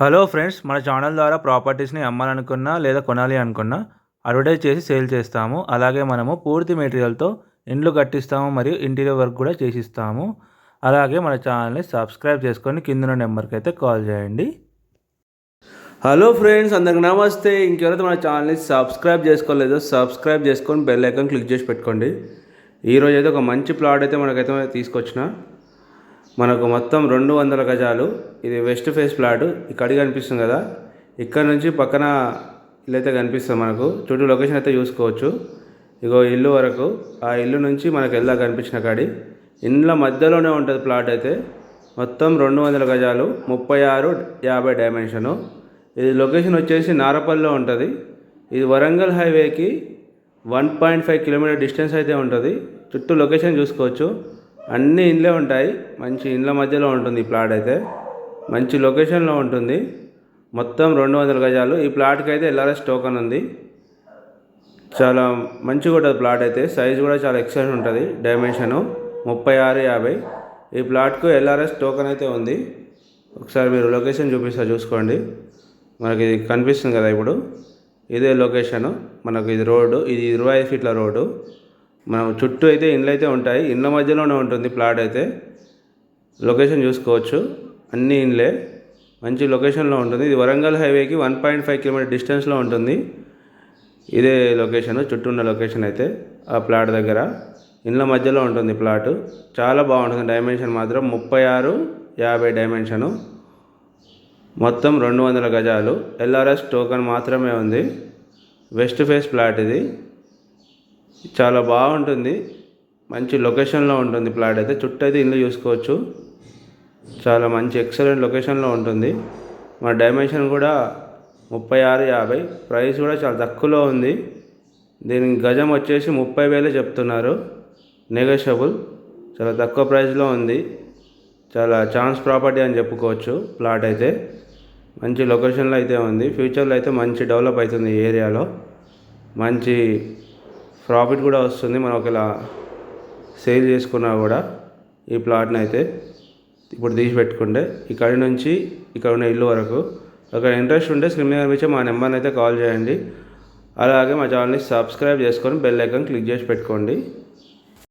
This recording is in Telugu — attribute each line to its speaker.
Speaker 1: హలో ఫ్రెండ్స్ మన ఛానల్ ద్వారా ప్రాపర్టీస్ని అమ్మాలనుకున్నా లేదా కొనాలి అనుకున్నా అడ్వర్టైజ్ చేసి సేల్ చేస్తాము. అలాగే మనము పూర్తి మెటీరియల్తో ఇండ్లు కట్టిస్తాము మరియు ఇంటీరియర్ వర్క్ కూడా చేసిస్తాము. అలాగే మన ఛానల్ని సబ్స్క్రైబ్ చేసుకొని కింద నెంబర్కి అయితే కాల్ చేయండి. హలో ఫ్రెండ్స్ అందరికి నమస్తే. ఇంకెవరైతే మన ఛానల్ని సబ్స్క్రైబ్ చేసుకోలేదో సబ్స్క్రైబ్ చేసుకొని బెల్ ఐకాన్ క్లిక్ చేసి పెట్టుకోండి. ఈరోజు అయితే ఒక మంచి ప్లాట్ అయితే మనకైతే తీసుకొచ్చిన. మనకు మొత్తం రెండు వందల గజాలు. ఇది వెస్ట్ ఫేస్ ప్లాట్. ఇక్కడ కనిపిస్తుంది కదా. ఇక్కడ నుంచి పక్కన ఇల్లు అయితే కనిపిస్తుంది మనకు. చుట్టూ లొకేషన్ అయితే చూసుకోవచ్చు. ఇగో ఇల్లు వరకు. ఆ ఇల్లు నుంచి మనకు ఎలా కనిపించిన కాడి. ఇండ్ల మధ్యలోనే ఉంటుంది ప్లాట్ అయితే. మొత్తం రెండు వందల గజాలు. ముప్పై ఆరు యాభై డైమెన్షను. ఇది లొకేషన్ వచ్చేసి నారపల్లిలో ఉంటుంది. ఇది వరంగల్ హైవేకి one point five kilometre distance అయితే ఉంటుంది. చుట్టూ లొకేషన్ చూసుకోవచ్చు. అన్ని ఇండ్లే ఉంటాయి. మంచి ఇండ్ల మధ్యలో ఉంటుంది ఈ ప్లాట్ అయితే. మంచి లొకేషన్లో ఉంటుంది. మొత్తం రెండు వందల గజాలు. ఈ ప్లాట్కి అయితే ఎల్ఆర్ఎస్ టోకన్ ఉంది. చాలా మంచిగా ఉంటుంది ప్లాట్ అయితే. సైజ్ కూడా చాలా ఎక్సలెంట్ ఉంటుంది. డైమెన్షను ముప్పై ఆరు యాభై. ఈ ప్లాట్కు ఎల్ఆర్ఎస్ టోకన్ అయితే ఉంది. ఒకసారి మీరు లొకేషన్ చూపిస్తా చూసుకోండి. మనకి ఇది కనిపిస్తుంది కదా ఇప్పుడు. ఇదే లొకేషను. మనకు ఇది రోడ్డు. ఇది ఇరవై ఐదు ఫీట్ల రోడ్డు. మనం చుట్టూ అయితే ఇండ్లు అయితే ఉంటాయి. ఇండ్ల మధ్యలోనే ఉంటుంది ప్లాట్ అయితే. లొకేషన్ చూసుకోవచ్చు. అన్ని ఇండ్లే. మంచి లొకేషన్లో ఉంటుంది. ఇది వరంగల్ హైవేకి వన్ పాయింట్ ఫైవ్ కిలోమీటర్ డిస్టెన్స్లో ఉంటుంది. ఇదే లొకేషన్ చుట్టూ ఉన్న లొకేషన్ అయితే ఆ ప్లాట్ దగ్గర. ఇండ్ల మధ్యలో ఉంటుంది ప్లాట్. చాలా బాగుంటుంది. డైమెన్షన్ మాత్రం ముప్పై ఆరు యాభై డైమెన్షను మొత్తం రెండు వందల గజాలు. ఎల్ఆర్ఎస్ టోకన్ మాత్రమే ఉంది. వెస్ట్ ఫేస్ ప్లాట్ ఇది. చాలా బాగుంటుంది. మంచి లొకేషన్లో ఉంటుంది ప్లాట్ అయితే. చుట్టూ అయితే ఇల్లు చూసుకోవచ్చు. చాలా మంచి ఎక్సలెంట్ లొకేషన్లో ఉంటుంది. మన డైమెన్షన్ కూడా ముప్పై ఆరు యాభై. ప్రైస్ కూడా చాలా తక్కువలో ఉంది. దీని గజం వచ్చేసి ముప్పై వేలే చెప్తున్నారు. నెగోషియబుల్. చాలా తక్కువ ప్రైస్లో ఉంది. చాలా ఛాన్స్ ప్రాపర్టీ అని చెప్పుకోవచ్చు ప్లాట్ అయితే. మంచి లొకేషన్లో అయితే ఉంది. ఫ్యూచర్లో అయితే మంచి డెవలప్ అవుతుంది ఈ ఏరియాలో. మంచి ప్రాఫిట్ కూడా వస్తుంది. మనం ఒకవేళ సేల్ చేసుకున్నా కూడా ఈ ప్లాట్ని అయితే ఇప్పుడు తీసి పెట్టుకుంటే ఇక్కడి నుంచి ఇక్కడ ఉన్న ఇల్లు వరకు ఒక ఇంట్రెస్ట్ ఉంటే స్క్రీన్ మీద కనిపించే మా నెంబర్ని అయితే కాల్ చేయండి. అలాగే మా ఛానల్ని సబ్స్క్రైబ్ చేసుకొని బెల్ ఐకాన్ క్లిక్ చేసి పెట్టుకోండి.